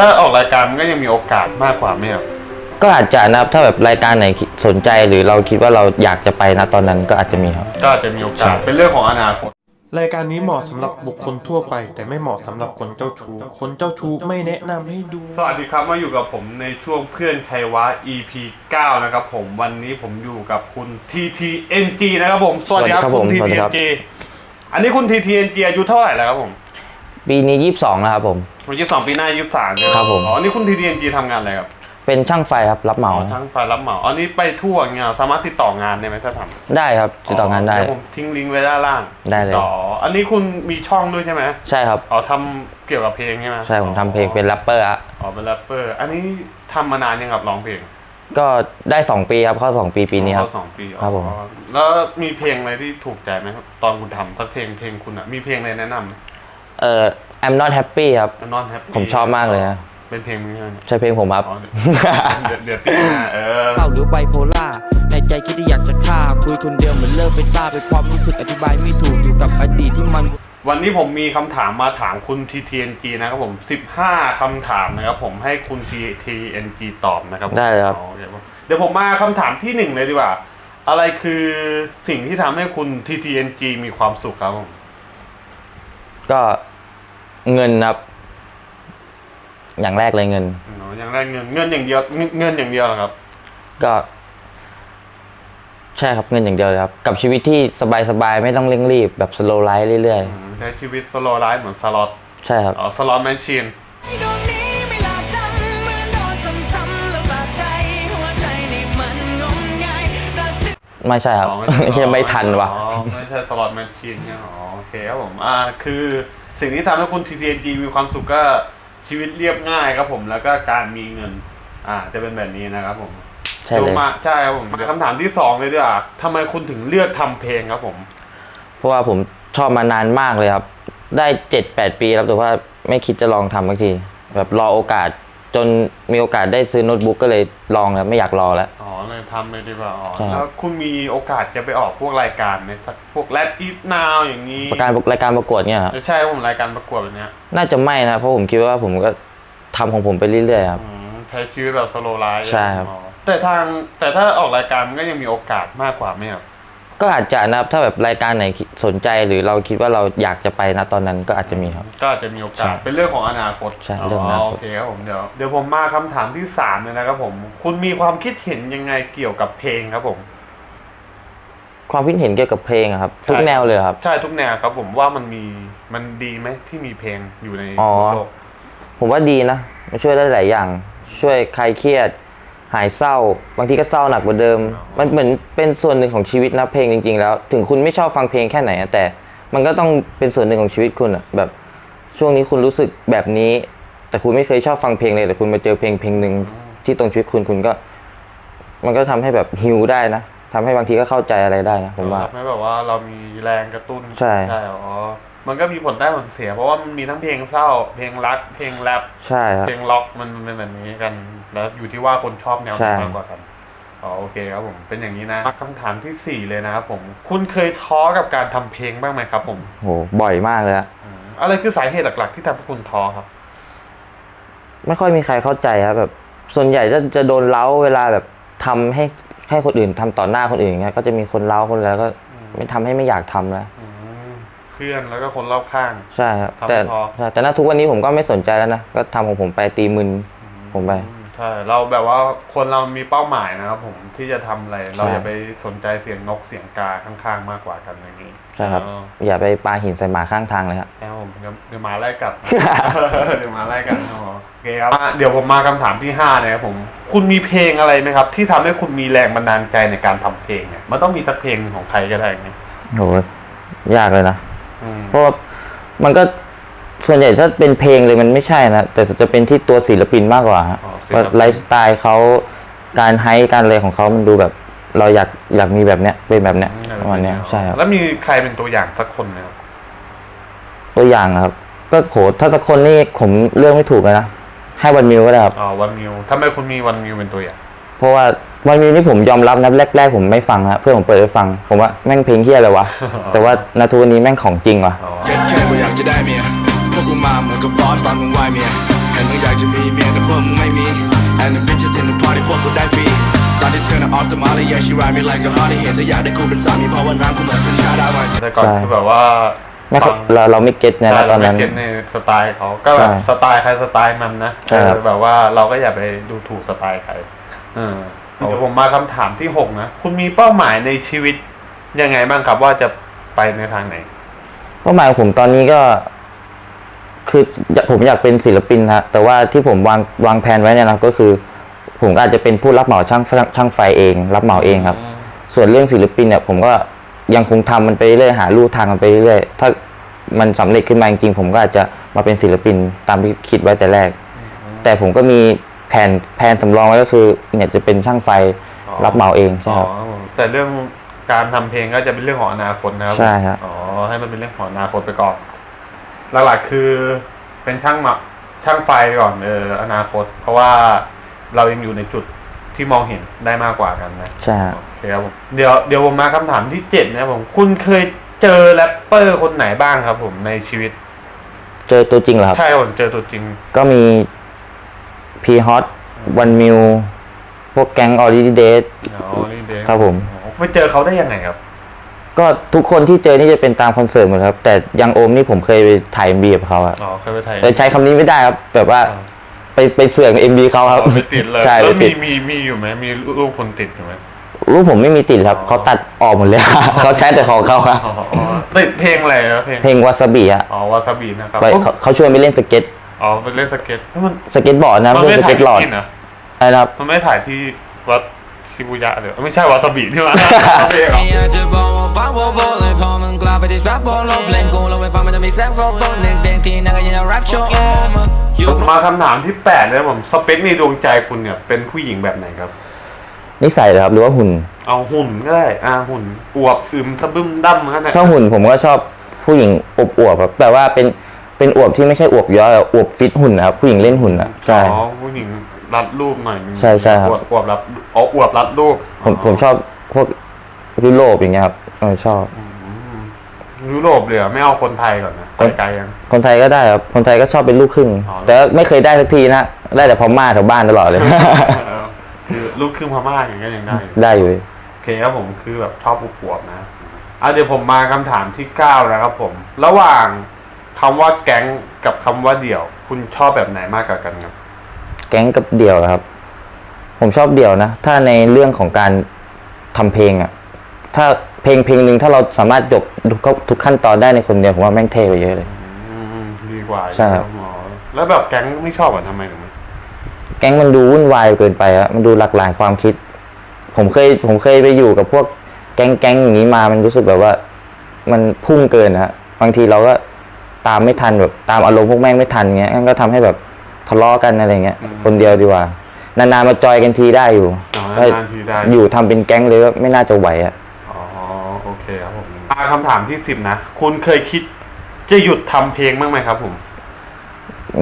ถ้าออกรายการมันก็ยังมีโอกาสมากกว่าไหมครับก็อาจจะนะครับถ้าแบบรายการไหนสนใจหรือเราคิดว่าเราอยากจะไปนะตอนนั้นก็อาจจะมีครับ ก็อาจจะมีโอกาสเป็นเรื่องของอนาคต รายการนี้เหมาะสำหรับบุคคลทั่วไป แต่ไม่เหมาะสำหรับคนเจ้าชู้ คนเจ้าชู้ไม่แนะนำให้ดู สวัสดีครับมาอยู่กับผมในช่วงเพื่อนใครวะ EP 9 นะครับผมวันนี้ผมอยู่กับคุณ TTNG นะครับผมสวัสดีครับสวัสดีครับคุณผมสวัสดีครับ TTNG อันนี้คุณ TTNG อายุเท่าไหร่แล้วครับผม ปีนี้ยี่สิบสองแล้วครับผมผมยี่สองปีหน้ายี่สามใช่ไหมครับผม อ๋ออันนี้คุณ TTNG ทำงานอะไรครับเป็นช่างไฟครับรับเหมาอ๋อช่างไฟรับเหมาอันนี้ไปทั่วเงี้ยสามารถติดต่องานได้ไหมถ้าทำได้ครับติดต่องานได้ เยวผมทิ้งลิงก์ไว้ด้านล่างได้เลย อ๋ออันนี้คุณมีช่องด้วยใช่ไหมใช่ครับ อ๋อทำเกี่ยวกับเพลงใช่ไหมใช่ผมทำเพลงเป็นแรปเปอร์อะอ๋อเป็นแรปเปอร์ อันนี้ทำมานานยังครับร้องเพลงก็ได้สองปีครับเข้าสองปีปีนี้ครับ เข้าสองปีอ๋อครับผมแล้วมีเพลงอะไรที่ถูกใจไหมครับตอนคุณทำสักเพลงเพลงคุณอะมีเพลงอะไรแนะนำ เอ่อ I'm not happy ครับ นอนแฮปผมชอบมากเลยนะเป็นเพลงมึงใช่ไหมใช่เพลงผมครับ อ๋อเดี๋ยวเดี๋ยวเดี๋ยวติดนะเออ เศร้าหรือไบโพล่าในใจคิดที่อยากจะฆ่า คุยคนเดียวเหมือนเลิกไปต้าไปความรู้สึกอธิบายไม่ถูกอยู่กับอดีตที่มัน วันนี้ผมมีคำถามมาถามคุณ TTNG นะครับผม 15คำถามนะครับผมให้คุณ TTNG ตอบนะครับผมได้เลยครับอ๋อโอเคครับเดี๋ยวผมมาคำถามที่หนึ่งเลยดีกว่า อะไรคือสิ่งที่ทำให้คุณ TTNG มีความสุขครับผม ก็ เงินครับ อย่างแรกเลยเงิน อ๋ออย่างแรกเงินเงินอย่างเดียวเงินเงินอย่างเดียวเหรอครับ ก็ ใช่ครับเงินอย่างเดียวเลยครับ กับชีวิตที่สบายๆไม่ต้องเร่งรีบแบบสโลไลฟ์เรื่อยอืมใช้ชีวิตสโลไลฟ์เหมือนสล็อตๆ ใช่ครับ อ๋อสล็อตแมชชีนโดนนี้ไม่หลับจำเหมือนโดนซ้ำๆแล้วสะใจ หัวใจนี่มันงมงายแต่ที่ไม่ใช่ครับยังไม่ทันว่ะ อ๋อไม่ใช่สล็อตแมชชีนเนี่ยอ๋อโอเคครับผมอ่าคือ สิ่งที่ทำให้คุณ TTNG มีความสุขก็ชีวิตเรียบง่ายครับผมแล้วก็การมีเงิน อ่า จะเป็นแบบนี้นะครับผมใช่เลยดี๋วมาใช่ครับผมเดี๋ยวคำถามที่สองเลยดีกว่าทำไมคุณถึงเลือกทำเพลงครับผม เพราะว่าผมชอบมานานมากเลยครับ ได้เจ็ดแปดปีแล้วแต่ว่าไม่คิดจะลองทำบางที แบบรอโอกาสจนมีโอกาสได้ซื้อโน้ตบุ๊กก็เลยลองแล้วไม่อยากรอแล้วอ๋อ เลยทำเลยดีกว่าอ๋อใช่ครับแล้วคุณมีโอกาสจะไปออกพวกรายการในสักพวกแรปอีทนาวอย่างนี้ประการรายการประกวดเนี่ยครับใช่ครับผมรายการประกวดแบบเนี้ยน่าจะไม่นะ เพราะผมคิดว่าผมก็ทำของผมไปเรื่อยๆครับ อืมใช้ชีวิตแบบสโลไลฟ์ใช่ครับ แต่ทางแต่ถ้าออกรายการมันก็ยังมีโอกาสมากกว่าไหมครับ ก็อาจจะนะครับถ้าแบบรายการไหนสนใจหรือเราคิดว่าเราอยากจะไปนะตอนนั้นก็อาจจะมีครับ ก็อาจจะมีโอกาสใช่เป็นเรื่องของอนาคตใช่เรื่องของอนาคต โอเคครับผมเดี๋ยวเดี๋ยวผมมาคำถามที่สามเลยนะครับผม คุณมีความคิดเห็นยังไงเกี่ยวกับเพลงครับผม ความคิดเห็นเกี่ยวกับเพลงอะครับ ทุกใช่แนวเลยครับ ใช่ทุกแนวครับผมว่ามันมีมันดีไหมที่มีเพลงอยู่ในอ๋อ โลกผมว่าดีนะมันช่วยได้หลายอย่าง ช่วยคลายเครียด หายเศร้า บางทีก็เศร้าหนักกว่าเดิม มันเหมือนเป็นส่วนหนึ่งของชีวิตนะเพลงจริง ๆ แล้ว ถึงคุณไม่ชอบฟังเพลงแค่ไหนอะแต่มันก็ต้องเป็นส่วนหนึ่งของชีวิตคุณอะแบบช่วงนี้คุณรู้สึกแบบนี้ แต่คุณไม่เคยชอบฟังเพลงเลยแต่คุณมาเจอเพลงเพลงหนึ่งที่ตรงชีวิตคุณคุณก็ มันก็ทำให้แบบฮิวได้นะทำให้บางทีก็เข้าใจอะไรได้นะผมว่าทำให้แบบว่าเรามีแรงกระตุ้นใช่ใช่อ๋อมันก็มีผลได้ผลเสีย เพราะว่ามันมีทั้งเพลงเศร้า เพลงรัก เพลงแรปใช่ครับเพลงล็อกมันเป็นแบบนี้กัน แล้วอยู่ที่ว่าคนชอบแนวไหใช่นมากกว่ากันอ๋อโอเคครับผมเป็นอย่างนี้นะคำถามที่สี่เลยนะครับผม คุณเคยท้อกับการทำเพลงบ้างไหมครับผมโหบ่อยมากเลยอะอืมอะไรคือสาเหตุหลักๆ ที่ทำให้คุณท้อครับ ไม่ค่อยมีใครเข้าใจครับแบบ ส่วนใหญ่จะจะโดนเล้าเวลาแบบทำให้ให้คนอื่นทำต่อหน้าคนอื่นอย่างเงี้ยก็จะมีคนเล้าคนแล้วก็ไม่ทำให้ไม่อยากทำแล้วอืมเพื่อนแล้วก็คนรอบข้าง ใช่ครับทำแต่พอใช่แต่ณทุกวันนี้ผมก็ไม่สนใจแล้วนะก็ทำของผมไปตีมึนผมไปอืมใช่เราแบบว่าคนเรามีเป้าหมายนะครับผมที่จะทำอะไร เราใช่อย่าไปสนใจเสียงนกเสียงกาข้างๆมากกว่ากันอย่างนี้ใช่ครับอ๋ออย่าไปปาหินใส่หมาข้างทางเลยครับแล้วผมเดี๋ยวเดี๋ยวมาไล่กัดเดี๋ยวมาไล่กันอ๋อโอเคครับอะเดี๋ยวผมมาคำถามที่ห้านะครับผมคุณมีเพลงอะไรไหมครับ ที่ทำให้คุณมีแรงบันดาลใจในการทำเพลงเนี่ยมันต้องมีสักเพลงของใครก็ได้ไงโหยากเลยนะอืมเพราะว่ามันก็ส่วนใหญ่ถ้าเป็นเพลงเลยมันไม่ใช่นะแต่จะเป็นที่ตัวศิลปินมากกว่าฮะอ๋ อศิลปินว่าไลฟ์สไตล์เขาการไฮการอะไรของเขามันดูแบบ เราอยากอยากมีแบบเนี้ยเป็นแบบเนี้ยประมาณเนี้ยใช่ครับแล้วมีใครเป็นตัวอย่างสักคนไหมครับตัวอย่างอะครับ ก็โหถ้าสักคนนี่ผมเลือกไม่ถูกเลยนะให้วันมิวก็ได้ครับอ๋อวันมิวทำไมคุณมีวันมิวเป็นตัวอย่าง เพราะว่าวันมิวนี่ผมยอมรับนะแรก ๆ ผมไม่ฟังฮะเพื่อนผมเปิดให้ฟัง ผมว่าแม่งเพลงเฮี้ยอะไรวะแต่ว่านาทุกวันนี้แม่งของจริงว่ะอ๋อเย็ดแค่กูอยากจะได้เมียพวกกูมาเหมือนกับบอสตอนมึงไหวเมียให้ and มึงอยากจะมีเมียแต่พวกมึงไม่มี and the bitches in the party พวกกูได้ฟรีตอนที่เธอน่ะ off the molly yeah she ride me like a Harley เห็นเธออยากได้กูเป็นสามีเพราะว่าน้ำกูเหมือนสัญชาติอาวันแต่ก่อนใช่คือแบบว่าไม่ค่อยฟังเราเราไม่เก็ตนะใช่ตอนนั้น เราไม่เก็ตในสไตล์เขาก็แบบใช่สไตล์ใครสไตล์มันนะใช่ครับเออแบบว่าเราก็อย่าไปดูถูกสไตล์ใครเออเดี๋ยวผมมาคำถามที่หกนะ คุณมีเป้าหมายในชีวิตยังไงบ้างครับว่าจะไปในทางไหน เป้าหมายของผมตอนนี้ก็ คืออยากผมอยากเป็นศิลปินฮะแต่ว่าที่ผมวางวางแผนไว้เนี่ยนะก็คือ ผมก็อาจจะเป็นผู้รับเหมาช่างช่างไฟเอง รับเหมาเองครับ ส่วนเรื่องศิลปินเนี่ย ผมก็ยังคงทำมันไปเรื่อยหาลู่ทางมันไปเรื่อยถ้ามันสำเร็จขึ้นมาจริงๆผมก็อาจจะมาเป็นศิลปินตามที่คิดไว้แต่แรก แต่ผมก็มีแผนแผนสำรองไว้ก็คือ เนี่ยจะเป็นช่างไฟอ๋อรับเหมาเองใช่อ๋อครับแต่เรื่องการทำเพลงก็จะเป็นเรื่องของอนาคตนะครับใช่ฮะอ๋อให้มันเป็นเรื่องของอนาคตไปก่อน หลักๆคือเป็นช่างหมักช่างไฟก่อนเอออนาคต เพราะว่าเรายังอยู่ในจุดที่มองเห็นได้มากกว่ากันนะใช่ฮะโอเคครับผมเดี๋ยวเดี๋ยวผมมาคำถามที่เจ็ดนะครับผมคุณเคยเจอแรปเปอร์คนไหนบ้างครับ ผมในชีวิต เจอตัวจริงเหรอครับ ใช่ครับผมเจอตัวจริง ก็มีพีฮอตวันมิวพวกแก๊งออริจิเดสอ๋อนี่เดงครับผมอ๋อไปเจอเขาได้ยังไงครับ ก็ทุกคนที่เจอนี่จะเป็นตามคอนเสิร์ตหมดครับ แต่ยังโอมนี่ผมเคยไปถ่ายเอ็มบีกับเขาอะอ๋อเคยไปถ่าย แต่ใช้คำนี้ไม่ได้ครับ แบบว่าอ่าไปไปเสือกเอ็มบีเขาครับอ๋อไปติดเลยใช่แล้ไปวติมีด มีมีอยู่ไหมมีรูปคนติดอยู่ไหมรูปผมไม่มีติดครับอ๋อเขาตัดออกหมดเลย เขาใช้แต่ของเขาครับ อ๋ออ๋อติดเพลงอะไรนะเพลงเพลงวาซาบิอะอ๋อวาซาบินะครับไปเขาเขาชวนไปเล่นสเก็ต อ๋อไปเล่นสเก็ตเฮ้ยมันสเก็ตบอร์ดนะมันไม่ไม่ใช่สถ่ายเก็ตหลอดที่นี่นะอะไรนะครับ มันไม่ถ่ายที่วัด ชิบูยะเลยไม่ใช่วาซาบิที่ว่าเพลงเหรออยากจะบอกว่าฟ้าโบโบเลยพอมึงกลับไปที่ซับโบโลเพลงกูเราไปฟังมันจะมีแซงโฟโฟเด็กๆที่นั่งกันยังแรปโชว์มาอยู่ มาคำถามที่แปดเลยผมสเปคในดวงใจคุณเนี่ยเป็นผู้หญิงแบบไหนครับ นิสัยเหรอครับหรือว่าหุ่น เอาหุ่นก็ได้อ่าหุ่นอวบอึมสะบึมดั้มนั่นแหละชอบหุ่นผมก็ชอบผู้หญิงอวบอวบๆครับแต่ว่าเป็นเป็นอวบที่ไม่ใช่อวบย้อยอะอวบฟิตหุ่นนะครับผู้หญิงเล่นหุ่นอะใช่ อ๋อผู้หญิง รัดรูปหน่อยนึงใช่ใช่ครับ อวบอวบรัดอ๋ออวบรัดรูปผมผมชอบพวกยุโรปอย่างเงี้ยครับเออชอบ ยุโรปเลยเหรอไม่เอาคนไทยก่อนนะไปไกลยัง คนไทยก็ได้ครับ คนไทยก็ชอบเป็นลูกครึ่ง อ๋อ แต่ไม่เคยได้สักทีนะ ได้แต่พม่าแถวบ้านตลอดเลย เออคือลูกครึ่งพม่าอย่างเงี้ยยังได้อยู่ ได้อยู่ โอเคครับผมคือแบบชอบอวบๆนะอะเดี๋ยวผมมาคำถามที่เก้าแล้วครับผม ระหว่างคำว่าแก๊งกับคำว่าเดี่ยว คุณชอบแบบไหนมากกว่ากันครับ แก๊งกับเดี่ยวเหรอครับ ผมชอบเดี่ยวนะ ถ้าในเรื่องของการทำเพลงอะถ้าเพลงเพลงหนึ่งถ้าเราสามารถจบทุกทุกขั้นตอนได้ในคนเดียวผมว่าแม่งเท่กว่าเยอะเลยอืมดีกว่าใช่ครับอ๋อแล้วแบบแก๊งไม่ชอบอะทำไมถึงไม่แก๊งมันดูวุ่นวายเกินไปอะมันดูหลากหลายความคิด ผมเคยผมเคยไปอยู่กับพวกแก๊งแก๊งอย่างนี้มามันรู้สึกแบบว่า มันพุ่งเกินนะฮะบางทีเราก็ตามไม่ทันแบบตามอารมณ์พวกแม่งไม่ทันเงี้ยงั้นก็ทำให้แบบ ทะเลาะกันอะไรเงี้ยคนเดียวดีกว่า นานๆมาจอยกันทีได้อยู่อ๋อถ้านานๆทีได้ อยู่ทำเป็นแก๊งเลยก็ไม่น่าจะไหวอะอ๋อโอเคครับผมอ่าคำถามที่สิบนะ คุณเคยคิดจะหยุดทำเพลงบ้างไหมครับผม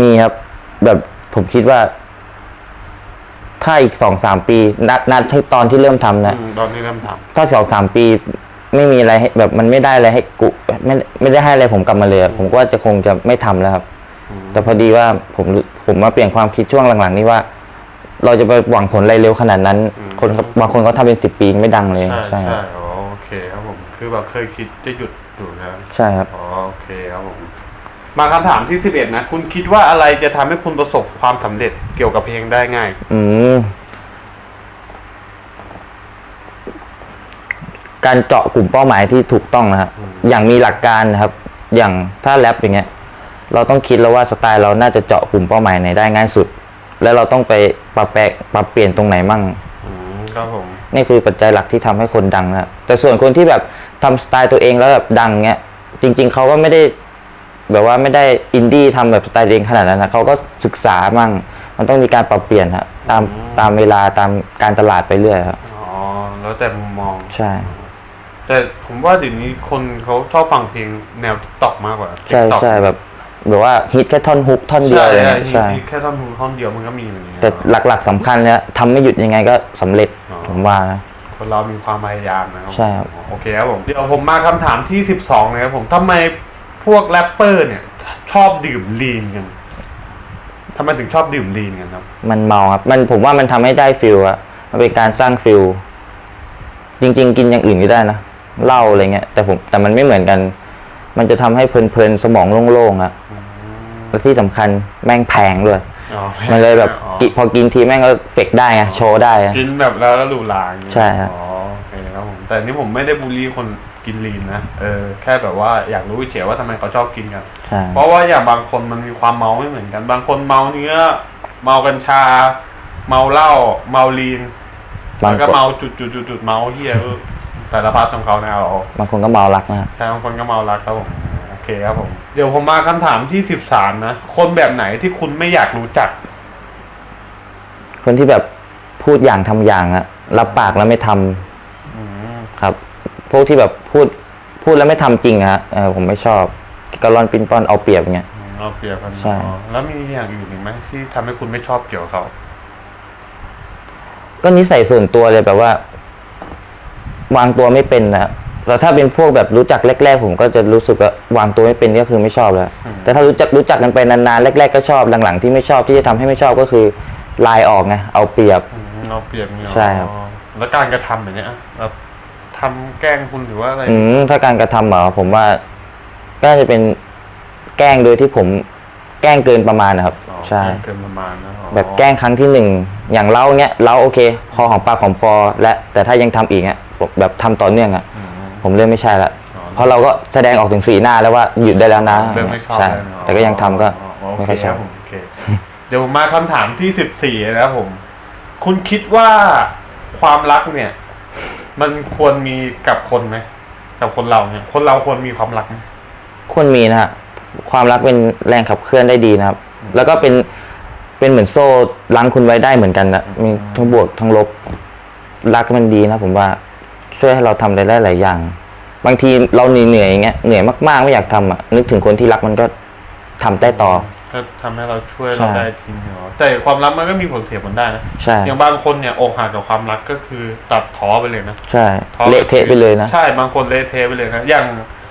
มีครับ แบบผมคิดว่า ถ้าอีกสองสามปีนัดนัดที่ตอนที่เริ่มทำนะ อืมตอนที่เริ่มทถ้าสองสามปีไม่มีอะไรให้แบบมันไม่ได้อะไรให้กูไม่ไม่ได้ให้อะไรผมกลับมาเลยอะผมก็จะคงจะไม่ทำแล้วครับ แต่พอดีว่าผมผมมาเปลี่ยนความคิดช่วงหลังๆ นี้ว่า เราจะไปหวังผลอะไรเร็วขนาดนั้น คนเขาบางคนเขาทำเป็นสิบปียังไม่ดังเลยำใช่ใช่คใช่รับอ๋อโอเคครับผมคือแบบเคยคิดจะหยุดอยู่นะใช่ครับอ๋อโอเคครับผมมาคำถามที่สิบเอ็ดนะคุณคิดว่าอะไรจะทำให้คุณประสบความสำเร็จเกี่ยวกับเพลงได้ง่าย อืมการเจาะกลุ่มเป้าหมายที่ถูกต้องนะครับอย่างมีหลักการนะครับ อย่างถ้าแรปอย่างเงี้ย เราต้องคิดแล้วว่าสไตล์เราน่าจะเจาะกลุ่มเป้าหมายไหนได้ง่ายสุด แล้วเราต้องไปปรับแปลงปรับเปลี่ยนตรงไหนมั่งอืมครับผมนี่คือปัจจัยหลักที่ทำให้คนดังนะแต่ส่วนคนที่แบบทำสไตล์ตัวเองแล้วแบบดังเงี้ยจริง ๆเขาก็ไม่ได้แบบว่าไม่ได้อินดี้ทำแบบสไตล์ตัวเองขนาดนั้นนะเขาก็ศึกษามั่ง มันต้องมีการปรับเปลี่ยนฮะตามตามเวลาตามการตลาดไปเรื่อยครับอ๋อแล้วแต่มุมมองใช่ แต่ผมว่าเดี๋ยวนี้คนเขาชอบฟังเพลงแนวติ๊กต็อกมากกว่าใช่ TikTok ใช่แบบ แบบว่าฮิตแค่ท่อนฮุกท่อนเดียวใช่อะไรใช่เงี้ยใช่มีแค่ท่อนฮูท่อนเดียวมันก็มีอย่างเงี้ยแต่หลักๆสำคัญเนี่ยทำไม่หยุดยังไงก็สำเร็จอ๋อผมว่านะ คนเรามีความพยายามนะครับใช่ครับ โอเคครับผมเดี๋ยวผมมาคำถามที่สิบสองเลยครับผมทำไมพวกแรปเปอร์เนี่ย ชอบดื่มลีนกันทำไมถึงชอบดื่มลีนกันครับ มันเมาครับมันผมว่ามันทำให้ได้ฟิลอะมันเป็นการสร้างฟิลจริง ๆ กินอย่างอื่นก็ได้นะเหล้าอะไรเงี้ยแต่ผมแต่มันไม่เหมือนกัน มันจะทำให้เพลินๆสมองโล่งๆอะ และที่สำคัญแม่งแพงด้วย อ๋อมันเลยแบบอ๋อกิพอกินทีแม่งก็เฟกได้ไงโชว์ได้อะ กินแบบแล้วแล้วหรูหราอย่างงี้ใช่ครับ อ๋อโอเคครับผมแต่นี่ผมไม่ได้บูลลี่คนกินลีนนะเออแค่แบบว่าอยากรู้เฉยๆว่าทำไมเขาชอบกินกัน ใช่ เพราะว่าอย่างบางคนมันมีความเมาไม่เหมือนกัน บางคนเมาเนื้อ เมากัญชา เมาเหล้าเมาลีนบางแล้วก็คนเมาจุดจุดจุดจุดเมาเฮียเออแต่ละพาร์ทของเขาเนี่ยเอาบางคนก็เมารักนะใช่บางคนก็เมารักครับผมโอ เคครับผม เดี๋ยวผมมาคำถามที่สิบสามนะ คนแบบไหนที่คุณไม่อยากรู้จัก คนที่แบบพูดอย่างทำอย่างอะรับปากแล้วไม่ทำอืมครับ พวกที่แบบพูดพูดแล้วไม่ทำจริงอะฮะเออผมไม่ชอบกระลอนปินปอนเอาเปรียบอย่างเงี้ยเอาเปรียบกันใช่ อ๋อแล้วมีอย่างอื่นอีกไหมที่ทำให้คุณไม่ชอบเกี่ยวกับเขา ก็นิสัยส่วนตัวเลยแบบว่า วางตัวไม่เป็นนะ แล้วถ้าเป็นพวกแบบรู้จักแรก ๆ ผมก็จะรู้สึกว่าวางตัวไม่เป็นก็คือไม่ชอบแล้ว แต่ถ้ารู้จักรู้จักกันไปนานๆแรก ๆ ก็ชอบหลังๆ ที่ไม่ชอบที่จะทำให้ไม่ชอบก็คือลายออกไงเอาเปรียบอืมเอาเปรียบเนี่ยใช่ครับอ๋อแล้วการกระทำแบบเนี้ยแบบทำแกล้งคุณหรือว่าอะไรอืมถ้าการกระทำเหรอผมว่าก็จะเป็นแกล้งโดยที่ผมแกล้งเกินประมาณนะครับอ๋อใช่แกล้งเกินประมาณนะอ๋อแบบแกล้งครั้งที่หนึ่งอย่างเล่าเงี้ยเล่าโอเค พอหอมปากหอมคอและแต่ถ้ายังทำอีกเงี้ยผมแบบทำต่อเนื่องอะอืม ผมเริ่มไม่ใช่ละอ๋อเพราะเราก็แสดงออกถึงสีหน้าแล้วว่าหยุดได้แล้วนะเริ่มไม่ชอบใช่แล้วเนอะแต่ก็ยังทำก็อ๋อไม่โอค่อยเคชคอรับบผมโอเค เดี๋ยวผมมาคำถามที่สิบสี่นะครับผม คุณคิดว่าความรักเนี่ย มันควรมีกับคนไหมกับคนเราเนี่ย คนเราควรมีความรักไหมควรมีนะฮะความรักเป็นแรงขับเคลื่อนได้ดีนะครับ แล้วก็เป็นเป็นเหมือนโซ่ลังคุณไว้ได้เหมือนกันนะมีทั้งบวกทั้งลบรักมันดีนะผมว่า ช่วยให้เราทำอะไรได้หลายอย่าง บางทีเราเหนื่อยๆอย่างเงี้ยเหนื่อยมากๆไม่อยากทำอะนึกถึงคนที่รักมันก็ทำได้ต่อก็ทำให้เราช่วยใช่เราได้ทีนึงเหรอแต่ความรักมันก็มีผลเสียผลได้นะใช่อย่างบางคนเนี่ยอกหักกับความรักก็คือตัดท้อไปเลยนะใช่ท้อเละเทะไปเลยนะใช่บางคนเละเทะไปเลยนะอย่าง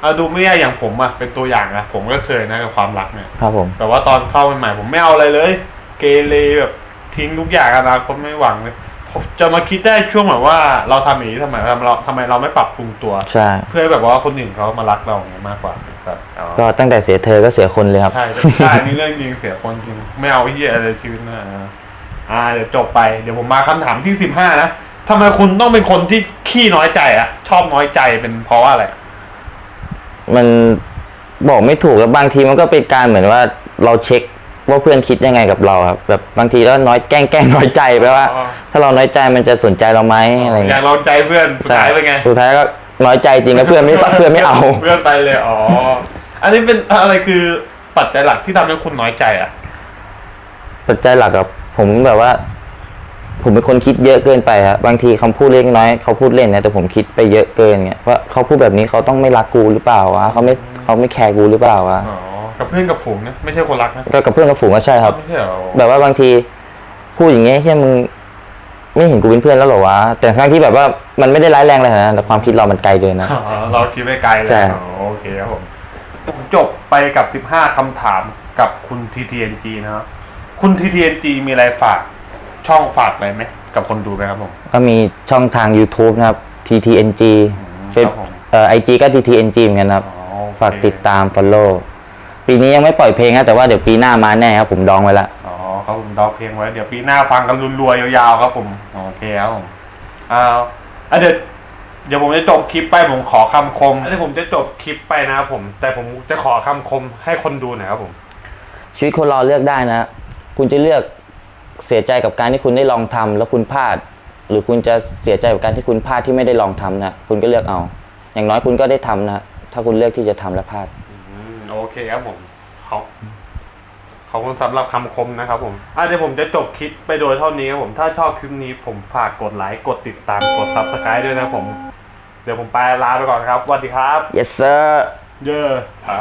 เอาดูไม่ยากอย่างผมอะเป็นตัวอย่างนะผมก็เคยนะกับความรักเนี่ยครับผมแต่ว่าตอนเข้าใหม่ๆผมไม่เอาอะไรเลย เกเรแบบทิ้งทุกอย่างอนาคตไม่หวังเลย ผมจะมาคิดได้ช่วงแบบว่าเราทำอย่างนี้ทำไมทำเราทำไมเราไม่ปรับปรุงตัว ใช่ เพื่อให้แบบว่าคนอื่นเขามารักเราอย่างเงี้ยมากกว่าครับอ๋อ ก็ตั้งแต่เสียเธอก็เสียคนเลยครับ ใช่ใช่อันนี่เรื่องจริงเสียคนจริง ไม่เอาเฮียอะไรชีวิตนะอ่าเดี๋ยวจบไป เดี๋ยวผมมาคำถามที่สิบห้านะทำไมคุณต้องเป็นคนที่ขี้น้อยใจอะชอบน้อยใจเป็นเพราะว่าอะไร มันบอกไม่ถูกแล้วบางทีมันก็เป็นการเหมือนว่าเราเช็ค ว่าเพื่อนคิดยังไงกับเราครับแบบบางทีแล้วน้อยแกล้งแกล้งน้อยใจไปว่า อ๋อ ถ้าเราน้อยใจมันจะสนใจเราไหมอะไรอยาเงี้กยลองใจเพื่อนสุดท้ายเป็นไง สุดท้ายก็น้อยใจจริงแล้วเพื่อนไม่เพื่อนไม่เอา เพื่อนไปเลย อ๋อ อันนี้เป็นอะไรคือปัจจัยหลักที่ทำให้คุณน้อยใจอะ ปัจจัยหลักกับ ผมแบบว่า ผมเป็นคนคิดเยอะเกินไปครับบางทีคำพูดเล็กน้อยเขาพูดเล่นนะแต่ผมคิดไปเยอะเกินเงี้ยว่าเขาพูดแบบนี้เขาต้องไม่รักกูหรือเปล่าวะเขาไม่เขาไม่แคร์กูหรือเปล่าวะอ๋อ กับเพื่อนกับฝูงนะไม่ใช่คนรักนะก็กับเพื่อนกับฝูงก็ใช่ครับ ไม่ใช่เหรอแบบว่าบางทีพูดอย่างเงี้ยเฮียมึงไม่เห็นกูเป็นเพื่อนแล้วเหรอวะแต่ครั้งที่แบบว่ามันไม่ได้ร้ายแรงอะไรขนาดนั้นแต่ความคิดเรามันไกลเกินนะ อ๋อเราคิดไปไกลเลยใช่อ๋อโอเคครับผมผมจบไปกับ 15คำถามกับคุณ TTNG นะครับคุณ TTNG มีอะไรฝากช่องฝากอะไรไหมกับคนดูไหมครับผม ก็มีช่องทาง YouTube นะครับ TTNG เฟซครับผม เอ่อไอจีก็ TTNG เหมือนกันครับ อ๋อโอเคฝากติดตาม follow ปีนี้ยังไม่ปล่อยเพลงนะแต่ว่าเดี๋ยวปีหน้ามาแน่ครับผมดองไว้ละอ๋อครับผมดอกเพลงไว้ เดี๋ยวปีหน้าฟังกันรัวๆยาวๆครับผมโอเคครับผมอ้าวอะเดี๋ยวเดี๋ยวผมจะจบคลิปไปผมขอคำคมเดี๋ยวผมจะจบคลิปไปนะครับผม แต่ผมจะขอคำคมให้คนดูหน่อยครับผม ชีวิตคนเราเลือกได้นะ คุณจะเลือกเสียใจกับการที่คุณได้ลองทำแล้วคุณพลาด หรือคุณจะเสียใจกับการที่คุณพลาดที่ไม่ได้ลองทำนะคุณก็เลือกเอา อย่างน้อยคุณก็ได้ทำนะถ้าคุณเลือกที่จะทำและพลาดอืม โอเคครับผมขอบขอบคุณสำหรับคำคมนะครับผมอะเดี๋ยวผมจะจบคลิปไปโดยเท่านี้ครับผมถ้าชอบคลิปนี้ผมฝากกดไลค์กดติดตามกด subscribe ด้วยนะผม เดี๋ยวผมไปลาไปก่อนครับสวัสดีครับ yes sir เย้อ่า